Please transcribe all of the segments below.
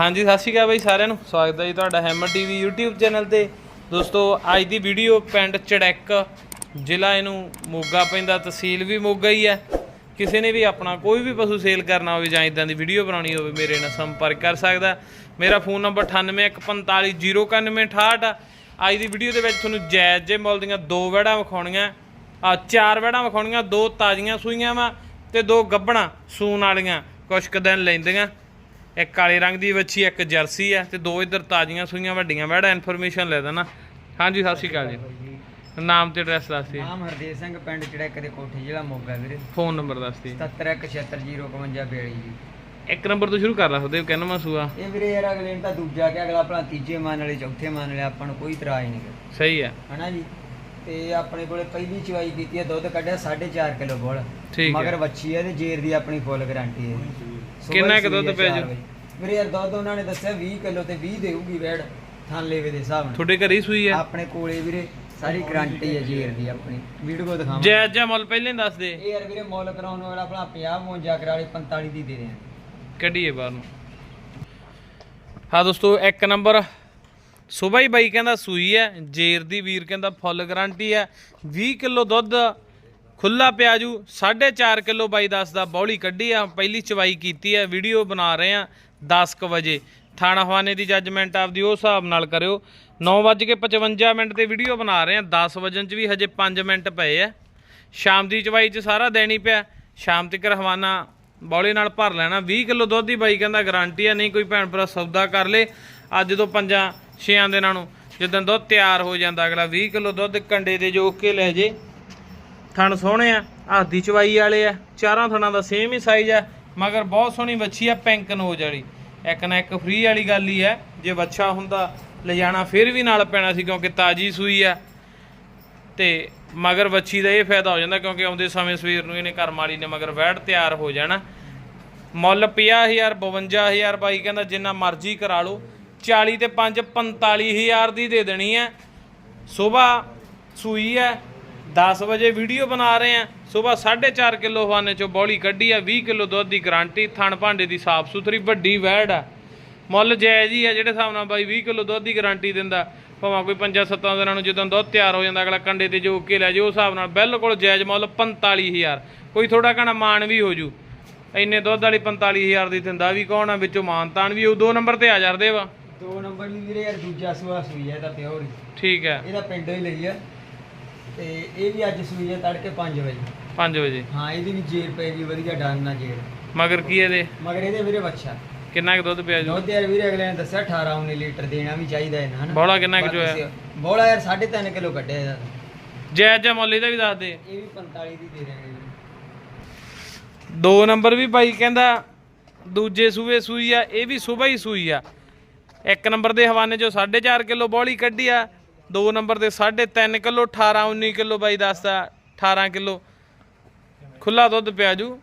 ਹਾਂਜੀ, ਸਤਿ ਸ਼੍ਰੀ ਅਕਾਲ ਬਾਈ ਸਾਰਿਆਂ ਨੂੰ। ਸਵਾਗਤ ਹੈ ਜੀ ਤੁਹਾਡਾ ਹੈਮਰ ਟੀਵੀ YouTube ਚੈਨਲ ਤੇ। ਦੋਸਤੋ, ਅੱਜ ਦੀ ਵੀਡੀਓ ਪਿੰਡ ਚੜੈਕ, ਜ਼ਿਲ੍ਹਾ ਇਹਨੂੰ ਮੋਗਾ ਪੈਂਦਾ, ਤਹਿਸੀਲ ਵੀ ਮੋਗਾ ਹੀ ਹੈ। ਕਿਸੇ ਨੇ ਵੀ ਆਪਣਾ ਕੋਈ ਵੀ ਪਸ਼ੂ ਸੇਲ ਕਰਨਾ ਹੋਵੇ ਜਾਂ ਇਦਾਂ ਦੀ ਵੀਡੀਓ ਬਣਾਉਣੀ ਹੋਵੇ, ਮੇਰੇ ਨਾਲ ਸੰਪਰਕ ਕਰ ਸਕਦਾ ਮੇਰਾ ਫੋਨ ਨੰਬਰ 9815409168 ਆ। ਅੱਜ ਦੀ ਵੀਡੀਓ ਦੇ ਵਿੱਚ ਤੁਹਾਨੂੰ ਜਾਇਜ਼ ਜੇ ਮੁੱਲ ਦੀਆਂ ਦੋ ਵੜਾਂ ਵਿਖਾਉਣੀਆਂ। ਆ ਚਾਰ ਵੜਾਂ ਵਿਖਾਉਣੀਆਂ, ਦੋ ਤਾਜ਼ੀਆਂ ਸੂਈਆਂ ਵਾ ਤੇ ਦੋ ਗੱਬਣਾ ਸੂਣ ਵਾਲੀਆਂ। ਕੁਛ ਕੁ ਦਿਨ ਲੈਂਦੀਆਂ। ਇੱਕ ਕਾਲੇ ਰੰਗ ਦੀ ਵੱਛੀ ਇੱਕ ਜਰਸੀ ਆ ਤੇ ਦੋ ਇੱਧਰ ਤਾਜ਼ੀਆਂ ਸੂਈਆਂ ਵੱਡੀਆਂ। ਵੜਾ ਇਨਫੋਰਮੇਸ਼ਨ ਲੈ ਦੇਣਾ ਹਾਂਜੀ ਸਤਿ ਸ਼੍ਰੀ ਅਕਾਲ ਜੀ। ਨਾਮ ਤੇ ਐਡਰੈਸ ਦੱਸ ਦਿਓ। ਨਾਮ ਹਰਦੇਵ ਸਿੰਘ ਪਿੰਡ ਚੜੈਕ ਦੇ ਕੋਠੇ ਜ਼ਿਲ੍ਹਾ ਮੋਗਾ ਵੀਰੇ। ਫੋਨ ਨੰਬਰ ਦੱਸ ਦਿਓ। 7717055052 ਜੀ। ਇੱਕ ਨੰਬਰ ਤੋਂ ਸ਼ੁਰੂ ਕਰ ਲਾ ਸਕਦੇ ਹੋ ਕਹਿੰਦਾ ਸੂਆ। ਇਹ ਵੀਰੇ ਯਾਰ ਅਗਲੇ ਨੇ ਤਾਂ ਦੂਜਾ ਕਿ ਅਗਲਾ ਆਪਣਾ ਤੀਜੇ ਮੰਨ ਵਾਲੇ ਚੌਥੇ ਮੰਨ ਲਿਆ ਆਪਾਂ ਨੂੰ ਕੋਈ ਇਤਰਾਜ਼ ਨਹੀਂ। ਸਹੀ ਹੈ ਹਨਾ ਜੀ? ਤੇ ਆਪਣੇ ਕੋਲੇ ਪਹਿਲੀ ਚਵਾਈ ਕੀਤੀ ਹੈ ਦੁੱਧ ਕੱਢਿਆ 4.5 ਕਿਲੋ ਬੋਲ। ਠੀਕ ਮਗਰ ਵੱਛੀ ਹੈ ਤੇ ਜੇਰ ਦੀ ਆਪਣੀ ਫੁੱਲ ਗਾਰੰਟੀ ਹੈ। ਸੁਬਾਹ ਕਿੰਨਾ ਹੀ ਕੁ ਦੁੱਧ ਸੂਈ ਹੈ ਪਿਆ ਚਾਰ ਜੀ? ਵਜੇ। ਵੀਰੇ ਯਾਰ ਦੁੱਧ ਉਹਨਾਂ ਨੇ ਦੱਸਿਆ 20 ਕਿਲੋ ਤੇ 20 ਦੇਊਗੀ ਵੈੜ ਥਾਂ ਲੇਵੇ ਦੇ ਹਿਸਾਬ ਨਾਲ। ਤੁਹਾਡੇ ਘਰੇ ਹੀ ਸੂਈ ਹੈ? ਆਪਣੇ ਕੋਲੇ ਵੀਰੇ ਸਾਰੀ ਗਾਰੰਟੀ ਹੈ ਜੇਰ ਦੀ ਆਪਣੀ। ਵੀਡੀਓ ਦਿਖਾਵਾਂ ਜਾਇਜ਼ ਜਿਹਾ ਮੁੱਲ ਪਹਿਲਾਂ ਹੀ ਦੱਸ ਦੇ। ਇਹ ਯਾਰ ਵੀਰੇ ਮੁੱਲ ਕਰਾਉਣ ਵਾਲਾ ਆਪਣਾ 50 52 ਕਰਾਲੀ 45 ਦੀ ਦੇ ਰਹੇ ਆ ਕੱਢੀਏ ਬਾਹਰ ਨੂੰ। ਹਾਂ ਦੋਸਤੋ ਇੱਕ ਨੰਬਰ ਸੁਬਾਈ ਬਾਈ ਕਹਿੰਦਾ ਸੂਈ ਹੈ, ਜੇਰ ਦੀ ਵੀਰ ਕਹਿੰਦਾ ਫੁੱਲ ਗਾਰੰਟੀ ਹੈ। 20 ਕਿਲੋ ਦੁੱਧ ਖੁੱਲਾ ਪਿਆਜੂ 4.5 ਕਿਲੋ ਬਾਈ ਦੱਸਦਾ ਬੌਲੀ ਕੱਢੀ ਆ, ਪਹਿਲੀ ਚਵਾਈ ਕੀਤੀ ਹੈ ਵੀਡੀਓ ਬਣਾ ਰਹੇ ਆ 10 ਕੁ ਵਜੇ। ਥਾਣਾ ਹਵਾਨੇ ਦੀ ਜੱਜਮੈਂਟ ਆਪਦੀ ਉਹ ਹਿਸਾਬ ਨਾਲ ਕਰਿਓ। 9:55 ਮਿੰਟ ਤੇ ਵੀਡੀਓ ਬਣਾ ਰਹੇ ਆ 10 ਵਜਨ ਚ ਵੀ ਹਜੇ 5 ਮਿੰਟ ਪਏ ਆ। ਸ਼ਾਮ ਦੀ ਚਵਾਈ ਚ ਸਾਰਾ ਦੇਣੀ ਪਿਆ, ਸ਼ਾਮ ਤੱਕ ਹਵਾਨਾ ਬੌਲੇ ਨਾਲ ਭਰ ਲੈਣਾ। 20 ਕਿਲੋ ਦੁੱਧ ਦੀ ਬਾਈ ਕਹਿੰਦਾ ਗਾਰੰਟੀ ਆ ਨਹੀਂ ਕੋਈ ਭੈਣ ਭਰਾ ਸੌਦਾ ਕਰ ਲੇ। ਅੱਜ ਤੋਂ ਪੰਜਾਂ ਛੇਆਂ ਦਿਨਾਂ ਨੂੰ ਜਦੋਂ ਦੁੱਧ ਤਿਆਰ ਹੋ ਜਾਂਦਾ, ਅਗਲਾ 20 ਕਿਲੋ ਦੁੱਧ ਕੰਡੇ ਦੇ ਜੋਕ ਕੇ ਲੈ ਜੇ। ਥਣ ਸੋਹਣੇ ਆ ਆਦੀ ਚਵਾਈ ਵਾਲੇ ਆ, ਚਾਰਾਂ ਥਣਾਂ ਦਾ ਸੇਮ ਹੀ ਸਾਈਜ਼ ਆ, ਮਗਰ ਬਹੁਤ ਸੋਹਣੀ ਵੱਛੀ ਆ ਪਿੰਕ ਨੋਜ ਵਾਲੀ। ਇੱਕ ਨਾ ਇੱਕ ਫ੍ਰੀ ਵਾਲੀ ਗੱਲ ਹੀ ਹੈ ਜੇ ਵੱਛਾ ਹੁੰਦਾ ਲਿਜਾਣਾ ਫਿਰ ਵੀ ਨਾਲ ਪੈਣਾ ਸੀ, ਕਿਉਂਕਿ ਤਾਜੀ ਸੂਈ ਆ। ਤੇ ਮਗਰ ਵੱਛੀ ਦਾ ਇਹ ਫਾਇਦਾ ਹੋ ਜਾਂਦਾ, ਕਿਉਂਕਿ ਆਉਂਦੇ ਸਮੇਂ ਸਵੇਰ ਨੂੰ ਇਹਨੇ ਘਰ ਵਾਲੀ ਨੇ ਮਗਰ ਵੈੜ ਤਿਆਰ ਹੋ ਜਾਣਾ। ਮੁੱਲ 50000 52000 ਬਾਈ ਕਹਿੰਦਾ, ਜਿੰਨਾ ਮਰਜ਼ੀ ਕਰਾ ਲਓ। 40 ਤੇ 5 45000 ਦੀ ਦੇ ਦੇਣੀ ਹੈ। ਸਵੇਰ ਸੂਈ ਹੈ 10 ਵਜੇ ਵੀਡੀਓ ਬਣਾ ਰਹੇ ਆ ਸਵੇਰ 4.5 ਕਿਲੋ ਹਵਾਨੇ ਚੋਂ ਬੌਲੀ ਕੱਢੀ ਆ 20 ਕਿਲੋ ਦੁੱਧ ਦੀ ਗਾਰੰਟੀ, ਥਣ ਭਾਂਡੇ ਦੀ ਸਾਫ਼ ਸੁਥਰੀ, ਵੱਡੀ ਵੈੜ ਆ ਮੁੱਲ ਜਾਇਜ਼ ਹੀ ਆ ਜਿਹੜੇ ਹਿਸਾਬ ਨਾਲ ਬਾਈ 20 ਕਿਲੋ ਦੁੱਧ ਦੀ ਗਾਰੰਟੀ ਦਿੰਦਾ। ਭਾਵੇਂ ਕੋਈ 5-7 ਦਿਨਾਂ ਨੂੰ ਜਦੋਂ ਦੁੱਧ ਤਿਆਰ ਹੋ ਜਾਂਦਾ, ਅਗਲਾ ਕੰਡੇ ਤੇ ਜੋ ਕੇ ਲੈ ਜੇ ਉਸ ਹਿਸਾਬ ਨਾਲ ਬਿਲਕੁਲ ਜਾਇਜ਼ ਮੁੱਲ 45000 ਕੋਈ ਥੋੜਾ ਘਣਾ ਮਾਨ ਵੀ ਹੋ ਜੂ। ਇੰਨੇ ਦੁੱਧ ਵਾਲੀ 45000 ਦੀ ਦਿੰਦਾ ਵੀ ਕੌਣ ਆ, ਵਿੱਚੋਂ ਮਾਨਤਾਨ ਵੀ, ਉਹ ਦੋ ਨੰਬਰ ਤੇ ਆ ਜਾਂਦੇ ਵਾ। ਵੀ ਵੀਰੇ ਯਾਰ ਦੂਜਾ ਸੂਆ ਸੂਈ ਹੈ ਇਹਦਾ ਪਿਓਰ ਠੀਕ ਹੈ। ਇਹਦਾ ਪਿੰਡੋਂ ਹੀ ਲਈ ਆ। ਤੇ ਇਹ ਵੀ ਅੱਜ ਸੂਈ ਹੈ ਤੜਕੇ 5 ਵਜੇ। 5 ਵਜੇ। ਹਾਂ ਇਹਦੀ ਵੀ ਜੇਰ ਪਏਗੀ ਵਧੀਆ ਡਾਨ ਨਾ ਜੇਰ ਮਗਰ ਕੀ ਇਹਦੇ? ਮਗਰ ਇਹਦੇ ਵੀਰੇ ਬੱਚਾ ਕਿੰਨਾ ਕੁ ਦੁੱਧ ਪਿਆ ਜੂ? ਦੁੱਧ ਯਾਰ ਵੀਰੇ ਅਗਲੇ ਨੇ ਦੱਸਿਆ 18 19 ਲੀਟਰ ਦੇਣਾ ਵੀ ਚਾਹੀਦਾ ਇਹਨਾਂ ਹਨਾ ਬੋਲਾ ਕਿੰਨਾ ਕੁ ਜੋ ਹੈ ਬੋਲਾ ਯਾਰ 3.5 ਕਿਲੋ ਕੱਢਿਆ ਇਹਦਾ। ਜਾਇਜ਼ ਜਿਹਾ ਮੁੱਲ ਇਹਦਾ ਵੀ ਦੱਸ ਦੇ। ਇਹ ਵੀ 45 ਦੀ ਦੇ ਦੇਣਗੇ ਵੀਰੇ। ਦੋ ਨੰਬਰ ਵੀ ਬਾਈ ਕਹਿੰਦਾ ਦੂਜੇ ਸੂਏ ਸੂਈ ਆ ਇਹ ਵੀ ਸਵੇਰ ਹੀ ਸੂਈ ਆ। ਇੱਕ ਨੰਬਰ ਦੇ ਹਵਾਨੇ ਚੋਂ 4.5 ਕਿਲੋ ਬੋਲੀ ਕੱਢੀ ਆ, ਦੋ ਨੰਬਰ ਦੇ 3.5 ਕਿਲੋ 18 19 ਕਿਲੋ ਬਾਈ ਦੱਸਦਾ 18 ਕਿਲੋ। ਖੁੱਲਾ ਦੁੱਧ ਪਿਆ ਜੂ।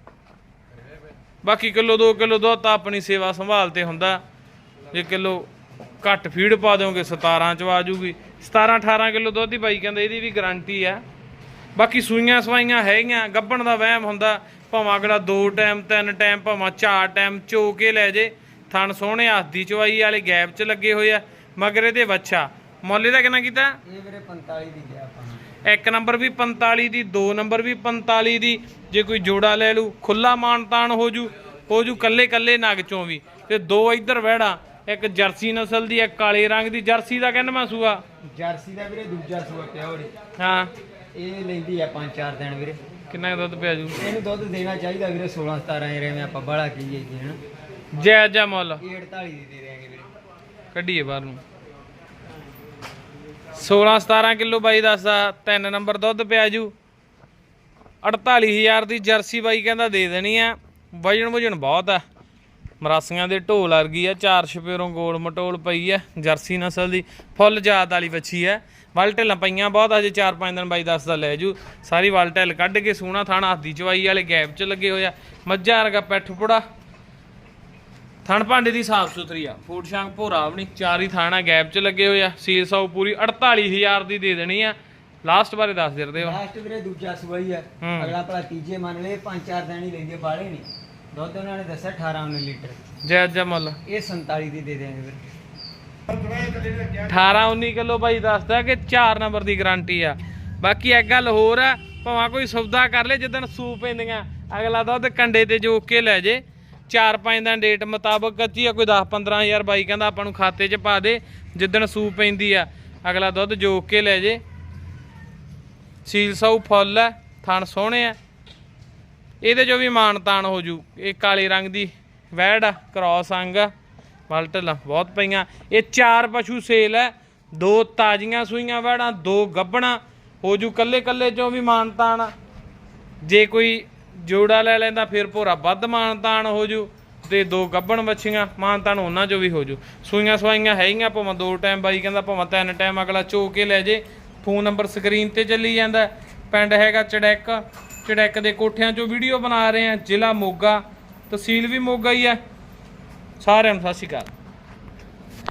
ਬਾਕੀ ਕਿਲੋ 2 ਕਿਲੋ ਦੁੱਧ ਤਾਂ ਆਪਣੀ ਸੇਵਾ ਸੰਭਾਲ ਤੇ ਹੁੰਦਾ। ਜੇ ਕਿਲੋ ਘੱਟ ਫੀਡ ਪਾ ਦਿਓਗੇ 17 ਚ ਆ ਜੂਗੀ। 17 18 ਕਿਲੋ ਦੁੱਧ ਦੀ ਬਾਈ, ਕਹਿੰਦੇ ਇਹਦੀ ਵੀ ਗਾਰੰਟੀ ਆ। ਬਾਕੀ ਸੂਈਆਂ ਸਵਾਈਆਂ ਹੈਗੀਆਂ ਗੱਬਣ ਦਾ ਵਹਿਮ ਹੁੰਦਾ। ਭਾਵੇਂ ਅਗਲਾ ਦੋ ਟਾਈਮ, ਤਿੰਨ ਟਾਈਮ, ਭਾਵੇਂ ਚਾਰ ਟਾਈਮ ਚੋ ਕੇ ਲੈ ਜੇ। ਥਣ ਸੋਹਣੇ ਹੱਥ ਦੀ ਚਵਾਈ ਵਾਲੇ ਗੈਪ 'ਚ ਲੱਗੇ ਹੋਏ ਆ ਮਗਰ ਇਹਦੇ ਬੱਚਾ ਮੁੱਲ ਇਹਦਾ ਕਿੰਨਾ ਕੀਤਾ? ਇਹ ਵੀਰੇ 45 ਦੀ ਗਿਆ ਆਪਾਂ ਇੱਕ ਨੰਬਰ ਵੀ 45 ਦੀ ਦੋ ਨੰਬਰ ਵੀ 45 ਦੀ ਜੇ ਕੋਈ ਜੋੜਾ ਲੈ ਲੂ ਖੁੱਲਾ ਮਾਨਤਾਨ ਹੋ ਜੂ ਹੋ ਜੂ ਕੱਲੇ ਕੱਲੇ ਨਗ ਚੋਂ ਵੀ। ਤੇ ਦੋ ਇੱਧਰ ਵਹਿੜਾ ਇੱਕ ਜਰਸੀ ਨਸਲ ਦੀ ਇੱਕ ਕਾਲੇ ਰੰਗ ਦੀ। ਜਰਸੀ ਦਾ ਕਹਿੰਦਾ ਮੈਂ ਸੂਆ? ਜਰਸੀ ਦਾ ਵੀਰੇ ਦੂਜਾ ਸੂਆ ਪਿਓਰ ਹੀ ਹਾਂ। ਇਹ ਲੈਂਦੀ ਆ 5-4 ਦਿਨ ਵੀਰੇ। ਕਿੰਨਾ ਕੁ ਦੁੱਧ ਪਿਆ ਜੂ? ਇਹਨੂੰ ਦੁੱਧ ਦੇਣਾ ਚਾਹੀਦਾ ਵੀਰੇ 16 17 ਜਿਵੇਂ ਆਪਾਂ ਬੜਾ ਕਹੀਏ ਜੀ ਹਨਾ। ਜੈ ਜੈ ਮੁੱਲ। ਇਹ 48 ਦੀ ਦੇ ਦੇਾਂਗੇ ਵੀਰੇ। ਕੱਢੀਏ ਬਾਹਰ ਨੂੰ। 16 17 ਕਿਲੋ ਬਾਈ ਦੱਸਦਾ ਤਿੰਨ ਨੰਬਰ ਦੁੱਧ ਪਿਆ ਜੂ। 48000 ਦੀ ਜਰਸੀ ਬਾਈ ਕਹਿੰਦਾ ਦੇ ਦੇਣੀ ਆ। ਵਜਣ ਵਜਣ ਬਹੁਤ ਆ। ਮਰਾਸੀਆਂ ਦੇ ਢੋਲ ਵਰਗੀ ਆ ਚਾਰ ਛਪੇਰੋਂ ਗੋਲ ਮਟੋਲ ਪਈ ਆ ਜਰਸੀ ਨਸਲ ਦੀ। ਫੁੱਲ ਜਾਤ ਵਾਲੀ ਵੱਛੀ ਆ। ਵਲ ਢਿੱਲਾਂ ਪਈਆਂ ਬਹੁਤ ਆ ਜੇ 4-5 ਦਿਨ ਬਾਈ ਦੱਸਦਾ ਲੈ ਜੂ। ਸਾਰੀ ਵਲ ਢਿੱਲ ਕੱਢ ਕੇ ਸੋਹਣਾ ਥਾਣਾ ਹੱਥ ਦੀ ਚਵਾਈ ਵਾਲੇ ਗੈਪ 'ਚ ਲੱਗੇ ਹੋਇਆ ਮੱਝਾਂ ਵਰਗਾ ਪੈਠ ਪੁੜਾ। ਥਣ ਭਾਂਡੇ ਦੀ ਸਾਫ਼ ਸੁਥਰੀ ਆ। ਫੂਡ ਸ਼ਾਂਕ ਭੋਰਾ ਨਹੀਂ। ਚਾਰ ਹੀ ਥਾਣਾ ਗੈਪ 'ਚ ਲੱਗੇ ਹੋਏ ਆ। ਸੀਲ ਸੌ ਪੂਰੀ 48000 ਦੀ ਦੇ ਦੇਣੀ ਆ। ਲਾਸਟ ਬਾਰੇ ਦੱਸ ਦਿੰਦੇ ਹੋ। ਲਾਸਟ ਵੀਰੇ ਦੂਜਾ ਹੀ ਆ। ਹੂੰ। ਅਗਲਾ ਭਲਾ ਤੀਜੇ ਮੰਨ ਲਏ 5-4 ਦਿਨ ਹੀ ਲੈਂਦੇ ਬਾਲੇ ਨਹੀਂ। ਦੁੱਧ ਉਹਨਾਂ ਨੇ ਦੱਸਿਆ 18 19 ਲੀਟਰ। ਜੈ ਜੈ ਮੁੱਲ। ਇਹ 47 ਦੀ ਦੇ ਦੇਣਗੇ ਵੀਰ। 18 19 ਕਿਲੋ ਬਾਈ ਦੱਸਦਾ ਕਿ 4 ਨੰਬਰ ਦੀ ਗਾਰੰਟੀ ਆ। ਬਾਕੀ ਇੱਕ ਗੱਲ ਹੋਰ ਆ ਭਾਵੇਂ ਕੋਈ ਸੌਦਾ ਕਰ ਲੇ ਜਿੱਦਣ ਸੂ ਪੈਂਦੀਆਂ ਅਗਲਾ ਦੁੱਧ ਕੰਡੇ ਤੇ ਜੋਕ ਕੇ ਲੈ ਜੇ। 4-5 ਦਿਨ ਡੇਟ ਮੁਤਾਬਕ ਕੱਚੀ ਆ, ਕੋਈ 10-15000 ਬਾਈ ਕਹਿੰਦਾ ਆਪਾਂ ਨੂੰ ਖਾਤੇ 'ਚ ਪਾ ਦੇ, ਜਿੱਦਣ ਸੂ ਪੈਂਦੀ ਆ, ਅਗਲਾ ਦੁੱਧ ਜੋਕ ਕੇ ਲੈ ਜੇ। ਸੀਲ ਸਾਊ ਫੁੱਲ ਆ, ਥਣ ਸੋਹਣੇ ਆ। ਇਹਦੇ ਜੋ ਵੀ ਮਾਨ ਤਾਨ ਹੋ ਜੂ। ਇਹ ਕਾਲੇ ਰੰਗ ਦੀ ਵੈੜ ਆ, ਕ੍ਰਾਸ ਅੰਗ ਆ, ਮਲਟਲ ਬਹੁਤ ਪਈਆਂ। ਇਹ ਚਾਰ ਪਸ਼ੂ ਸੇਲ ਹੈ ਦੋ ਤਾਜ਼ੀਆਂ ਸੂਈਆਂ ਵੈੜਾਂ, ਦੋ ਗੱਬਣਾ। ਹੋ ਜੂ ਕੱਲੇ ਕੱਲੇ ਚੋਂ ਵੀ ਮਾਨ ਤਾਨ ਜੇ ਕੋਈ ਜੋੜਾ ਲੈ ਲੈਂਦਾ, ਫਿਰ ਭੋਰਾ ਵੱਧ ਮਾਨ ਤਾਨ ਹੋ ਜੂ ਤੇ ਦੋ ਗੱਬਣ ਬੱਚੀਆਂ ਮਾਨ ਤਾਨ ਉਹਨਾਂ ਚੋਂ ਵੀ ਹੋ ਜੂ। ਸੂਈਆਂ ਸਵਾਈਆਂ ਹੈਗੀਆਂ, ਭਾਵੇਂ ਦੋ ਟਾਈਮ ਬਾਈ ਕਹਿੰਦਾ, ਭਾਵੇਂ ਤਿੰਨ ਟਾਈਮ ਅਗਲਾ ਚੋ ਕੇ ਲੈ ਜੇ। ਫੋਨ ਨੰਬਰ ਸਕਰੀਨ ਤੇ ਚੱਲੀ ਜਾਂਦਾ। ਪਿੰਡ ਹੈਗਾ ਚੜੈਕ ਚੜੈਕ ਦੇ ਕੋਠਿਆਂ ਚੋਂ ਵੀਡੀਓ ਬਣਾ ਰਹੇ ਆ, ਜ਼ਿਲ੍ਹਾ ਮੋਗਾ, ਤਹਿਸੀਲ ਵੀ ਮੋਗਾ ਹੀ ਹੈ ਸਾਰਿਆਂ ਨੂੰ ਸਤਿ ਸ਼੍ਰੀ ਅਕਾਲ।